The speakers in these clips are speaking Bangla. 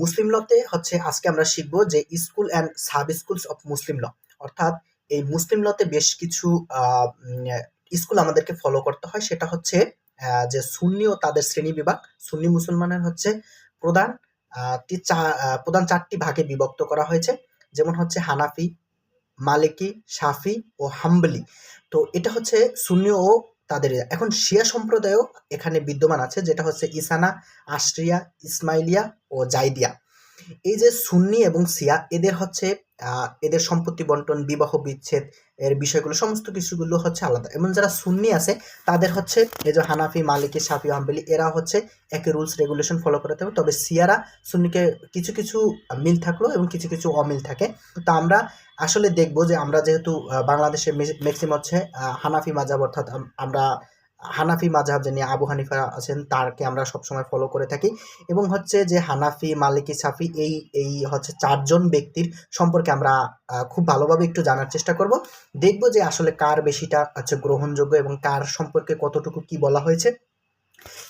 মুসলিম লতে হচ্ছে আজকে আমরা শিখব যে school and sub schools of Muslim law. অর্থাৎ এই মুসলিম লতে বেশ কিছু স্কুল আমাদেরকে ফলো করতে হয়। সেটা হচ্ছে যে সুন্নি ও তাদের শ্রেণি বিভাগ। সুন্নি মুসলমানের হচ্ছে প্রধান প্রধান চারটি ভাগে বিভক্ত করা হয়েছে। যেমন হচ্ছে হানাফি, মালিকি সাফি ও হাম্বলি। তো এটা হচ্ছে সুন্নি ও তাদের এখন শিয়া সম্প্রদায়ও এখানে বিদ্যমান আছে যেটা হচ্ছে ইসানা আশ্রিয়া ইসমাইলিয়া ও জাইদিয়া। এই যে সুন্নি এবং সিয়া এদের হচ্ছে এদের সম্পত্তি বন্টন, বিবাহ বিচ্ছেদ এর বিষয়গুলো, সমস্ত কিছুগুলো হচ্ছে আলাদা। এবং যারা সুন্নি আছে, তাদের হচ্ছে, এই যে হানাফি, মালিকি, সাফি, হাম্বেলি, এরা হচ্ছে একই রুলস, রেগুলেশন ফলো করতে হবে তবে সিয়ারা সুন্নিকে কিছু কিছু মিল থাকল এবং কিছু কিছু অমিল থাকে। তো আমরা আসলে দেখব যে আমরা যেহেতু বাংলাদেশে ম্যাক্সিমাম হচ্ছে হানাফি মাজাব অর্থাৎ আমরা হানাফি মাজাব যিনি আবু হানিফা আছেন, তারকে আমরা সবসময় ফলো করে থাকি। এবং হচ্ছে যে হানাফি, মালিকি, সাফি এই এই হচ্ছে চারজন ব্যক্তির সম্পর্কে আমরা খুব ভালোভাবে একটু জানার চেষ্টা করব। দেখব যে আসলে কার বেশিটা হচ্ছে গ্রহণযোগ্য এবং কার সম্পর্কে কতটুকু কি বলা হয়েছে।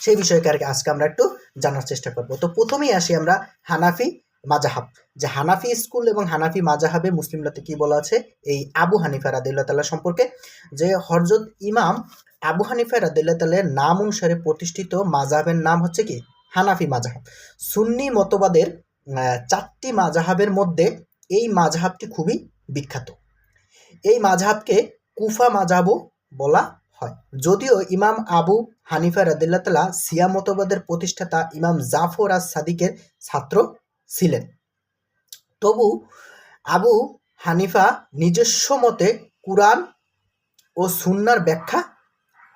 সেই বিষয়কে আর আজকে আমরা একটু জানার চেষ্টা করব। তো প্রথমেই আসি আমরা হানাফি মাজাহাব যে হানাফি স্কুল এবং হানাফি মাজাহাবে মুসলিমরাতে কি বলা আছে? এই আবু হানিফা রাদিল্লাহ তাল্লাহ সম্পর্কে। যে হরজত ইমাম আবু হানিফা রাদিল্লাহ তাল্লাহের নাম অনুসারে প্রতিষ্ঠিত মাজাহাবের নাম হচ্ছে কি? হানাফি মাজাহাব সুন্নি মতবাদের চারটি মাজাহাবের মধ্যে এই মাজাহাবটি খুবই বিখ্যাত। এই মাঝহাবকে কুফা মাঝহাবও বলা হয়। যদিও ইমাম আবু হানিফা রাদিল্লাহ তালা সিয়া মতবাদের প্রতিষ্ঠাতা ইমাম জাফর আজ সাদিকের ছাত্র ছিলেন। তবু আবু হানিফা নিজস্ব মতে কুরআন ও সুন্নার ব্যাখ্যা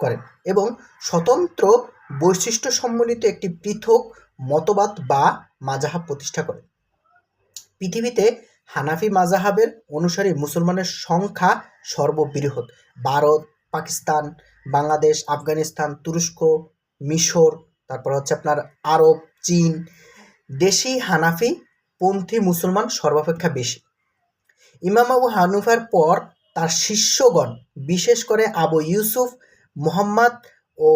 করেন এবং স্বতন্ত্র বৈশিষ্ট্য সম্বলিত একটি পৃথক মতবাদ বা মাজাহাব প্রতিষ্ঠা করেন। পৃথিবীতে হানাফি মাজাহাবের অনুসারী মুসলমানের সংখ্যা সর্ববৃহৎ। ভারত, পাকিস্তান, বাংলাদেশ, আফগানিস্তান, তুরস্ক, মিশর, তারপর হচ্ছে আপনার আরব, চীন। দেশি হানাফি পন্থী মুসলমান সর্বাপেক্ষা বেশি। ইমাম আবু হানুফার পর তার শিষ্যগণ, বিশেষ করে আবু ইউসুফ মোহাম্মদ ও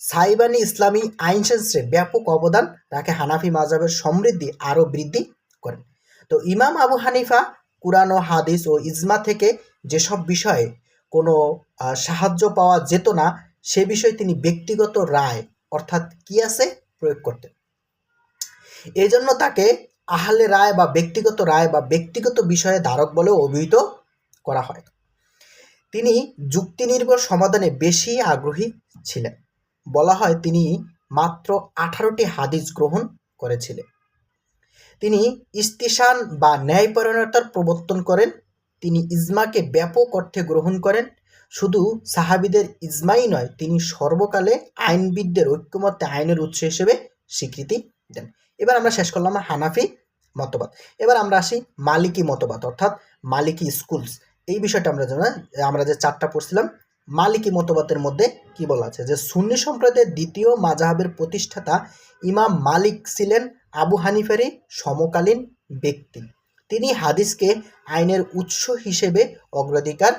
সাইবানি ইসলামী আইনশাস্ত্রে ব্যাপক অবদান রাখে হানাফি মাজাবের সমৃদ্ধি আরও বৃদ্ধি করেন। তো ইমাম আবু হানিফা কুরআন ও হাদিস ও ইজমা থেকে যেসব বিষয়ে কোনো সাহায্য পাওয়া যেত না, সে বিষয়ে তিনি ব্যক্তিগত রায়, অর্থাৎ কিয়াসে প্রয়োগ করতেন। এই জন্য তাকে আহলে রায় বা ব্যক্তিগত রায় বা ব্যক্তিগত বিষয়ে ধারক বলেও অভিহিত করা হয়। তিনি যুক্তি নির্ভর সমাধানে বেশি আগ্রহী ছিলেন। বলা হয় তিনি মাত্র আঠারোটি হাদিস গ্রহণ করেছিলেন। তিনি ইস্তিসান বা ন্যায়পরায়ণতার প্রবর্তন করেন। তিনি ইজমাকে ব্যাপক অর্থে গ্রহণ করেন। শুধু সাহাবিদের ইজমাই নয়, তিনি সর্বকালে আইনবিদদের ঐক্যমত্যে আইনের উৎস হিসেবে স্বীকৃতি দেন। এবার আমরা শেষ করলাম হানাফি মতবাদ। এবার আমরা আসি মালিকি মতবাদ, অর্থাৎ মালিকি স্কুলস এই বিষয়টা আমরা জানা আমরা যে চারটা পড়ছিলাম, মালিকি মতবাদের মধ্যে কি বলা আছে? যে সুন্নি সম্প্রদায়ের দ্বিতীয় মাজাহাবের প্রতিষ্ঠাতা ইমাম মালিক ছিলেন আবু হানিফারই সমকালীন ব্যক্তি। তিনি হাদিসকে আইনের উৎস হিসেবে অগ্রাধিকার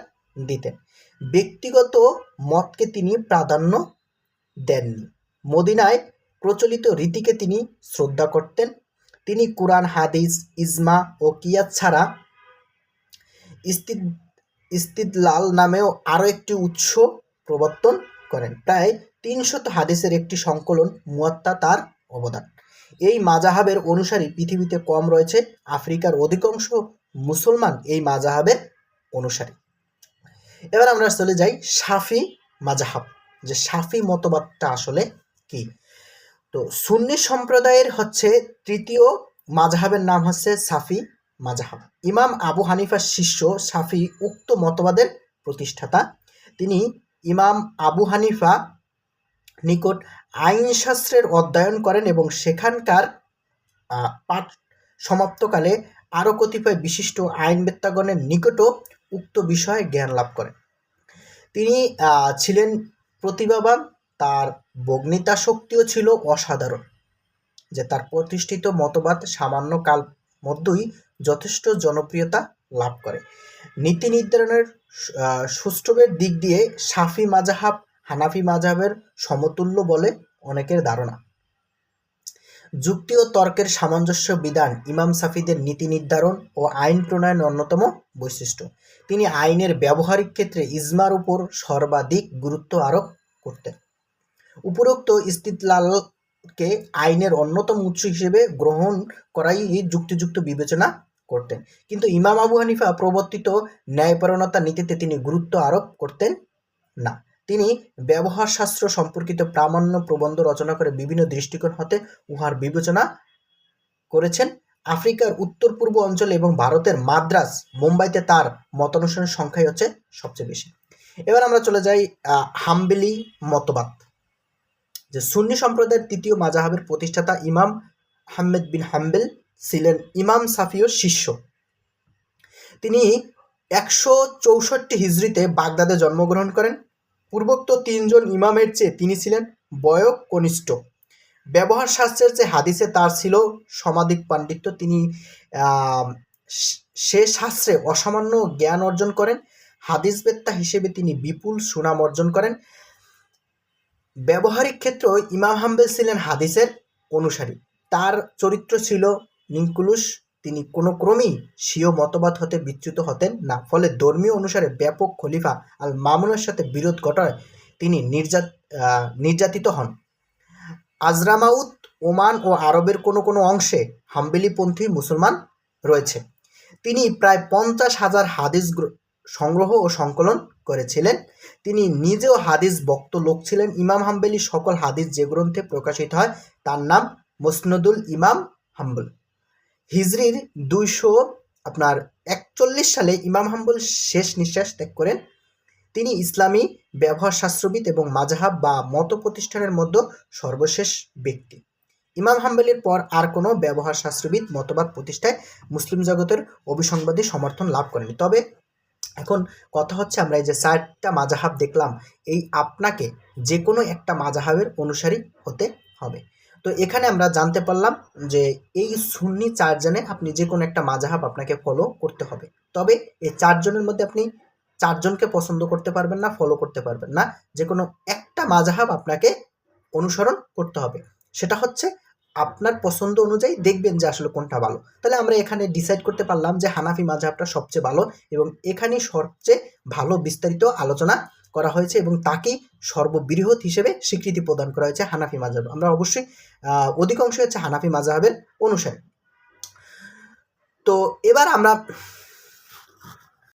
দিতেন। ব্যক্তিগত মতকে তিনি প্রাধান্য দেননি। মদিনায় প্রচলিত রীতিকে তিনি শ্রদ্ধা করতেন। তিনি কোরআন, হাদিস, ইজমা ও কিয়াত ছাড়া ইস্তিদ ইস্তিদলাল নামেও আরও একটি উৎস প্রবর্তন করেন। প্রায় তিনশত হাদিসের একটি সংকলন মুয়াত্তা তার অবদান। এই মাজাহাবের অনুসারী পৃথিবীতে কম রয়েছে আফ্রিকার অধিকাংশ মুসলমান এই মাজাহাবের অনুসারী। এবার আমরা চলে যাই সাফি মাজাহাব, যে সাফি মতবাদটা আসলে কি? তো সুন্নি সম্প্রদায়ের হচ্ছে তৃতীয় মাজাহাবের নাম হচ্ছে সাফি মাজাহাব ইমাম আবু হানিফার শিষ্য সাফি উক্ত মতবাদের প্রতিষ্ঠাতা। তিনি ইমাম আবু হানিফা নিকট আইনশাস্ত্রের অধ্যয়ন করেন এবং সেখানকার পাঠ সমাপ্তকালে আরও কতিপয় বিশিষ্ট আইনবেত্তাগণের নিকটও উক্ত বিষয়ে জ্ঞান লাভ করেন। তিনি ছিলেন প্রতিভাবান, তার বগ্নিতা শক্তিও ছিল অসাধারণ, যে তার প্রতিষ্ঠিত মতবাদ সামান্য কাল মধ্যেই যথেষ্ট জনপ্রিয়তা লাভ করে। নীতি নির্ধারণের সুষ্ঠুবের দিক দিয়ে সাফি মাজাহাব হানাফি মাজাহাবের সমতুল্য বলে অনেকের ধারণা। যুক্তি ও তর্কের সামঞ্জস্য বিধান ইমাম সাফিদের নীতি নির্ধারণ ও আইন প্রণয়নের অন্যতম বৈশিষ্ট্য। তিনি আইনের ব্যবহারিক ক্ষেত্রে ইজমার উপর সর্বাধিক গুরুত্ব আরোপ করতেন। উপরোক্ত ইস্তিদলালকে আইনের অন্যতম উৎস হিসেবে গ্রহণ করাই যুক্তিযুক্ত বিবেচনা করতেন। কিন্তু ইমাম আবু হানিফা প্রবর্তিত ন্যায়পরণতা নীতিতে তিনি গুরুত্ব আরোপ করতেন না। তিনি ব্যবহার শাস্ত্র সম্পর্কিত প্রামাণ্য প্রবন্ধ রচনা করে বিভিন্ন দৃষ্টিকোণ হতে উহার বিবেচনা করেছেন। আফ্রিকার উত্তর পূর্ব অঞ্চলে এবং ভারতের মাদ্রাজ মুম্বাইতে তার মতানুসারের সংখ্যাই হচ্ছে সবচেয়ে বেশি। এবার আমরা চলে যাই হাম্বেলি মতবাদ। যে সুন্নি সম্প্রদায়ের তৃতীয় মাজাহাবের প্রতিষ্ঠাতা ইমাম আহমেদ বিন হাম্বেল ছিলেন ইমাম সাফিওর শিষ্য। তিনি একশো চৌষট্টি হিজড়িতে বাগদাদে জন্মগ্রহণ করেন। পূর্বোক্ত তিনজন ইমামের চেয়ে তিনি ছিলেন বয়ক কনিষ্ঠ। ব্যবহার শাস্ত্রের চেয়ে হাদিসে তার ছিল সমাধিক পাণ্ডিত্য। তিনি সে শাস্ত্রে অসামান্য জ্ঞান অর্জন করেন। হাদিসবেত্তা হিসেবে তিনি বিপুল সুনাম অর্জন করেন। ব্যবহারিক ক্ষেত্র ইমাম হাম্বেল ছিলেন হাদিসের অনুসারী। তার চরিত্র ছিল নিঙ্কুলুস তিনি কোনো ক্রমেই স্বীয় মতবাদ হতে বিচ্যুত হতেন না। ফলে ধর্মীয় অনুসারে ব্যাপক খলিফা আল মামুনের সাথে বিরোধ ঘটায় তিনি নির্যাত নির্যাতিত হন। আজরামাউত, ওমান ও আরবের কোনো কোনো অংশে হাম্বেলিপন্থী মুসলমান রয়েছে। তিনি প্রায় পঞ্চাশ হাজার হাদিস সংগ্রহ ও সংকলন করেছিলেন। তিনি নিজেও হাদিস বক্ত লোক ছিলেন। ইমাম হাম্বেলি সকল হাদিস যে গ্রন্থে প্রকাশিত হয় তার নাম মুসনদুল ইমাম হাম্বল। হিজরির দুইশো, আপনার একচল্লিশ সালে ইমাম হাম্বল শেষ নিঃশ্বাস ত্যাগ করেন। তিনি ইসলামী ব্যবহার শাস্ত্রবিদ এবং মাজাহাব বা মত প্রতিষ্ঠানের মধ্যে সর্বশেষ ব্যক্তি। ইমাম হাম্বেলির পর আর কোনো ব্যবহার শাস্ত্রবিদ মতবাদ প্রতিষ্ঠায় মুসলিম জগতের অভিসংবাদী সমর্থন লাভ করেনি। তবে এখন কথা হচ্ছে আমরা এই যে চারটা মাজাহাব দেখলাম, এই আপনাকে যে কোনো একটা মাজাহাবের অনুসারী হতে হবে। তো এখানে আমরা জানতে পারলাম যে এই সুন্নি চারজনে আপনি যে কোনো একটা মাজাহাব আপনাকে ফলো করতে হবে। তবে এই চারজনের মধ্যে আপনি চারজনকে পছন্দ করতে পারবেন না ফলো করতে পারবেন না। যে কোনো একটা মাজাহাব আপনাকে অনুসরণ করতে হবে। সেটা হচ্ছে আপনার পছন্দ অনুযায়ী দেখবেন যে আসলে কোনটা ভালো। তাহলে আমরা এখানে ডিসাইড করতে পারলাম যে হানাফি মাঝহাবটা সবচেয়ে ভালো এবং এখানেই সবচেয়ে ভালো বিস্তারিত আলোচনা করা হয়েছে এবং তাকেই সর্ববৃহৎ হিসেবে স্বীকৃতি প্রদান করা হয়েছে হানাফি মাজাহ আমরা অবশ্যই অধিকাংশ হচ্ছে হানাফি মাজাহাবের অনুসারী। তো এবার আমরা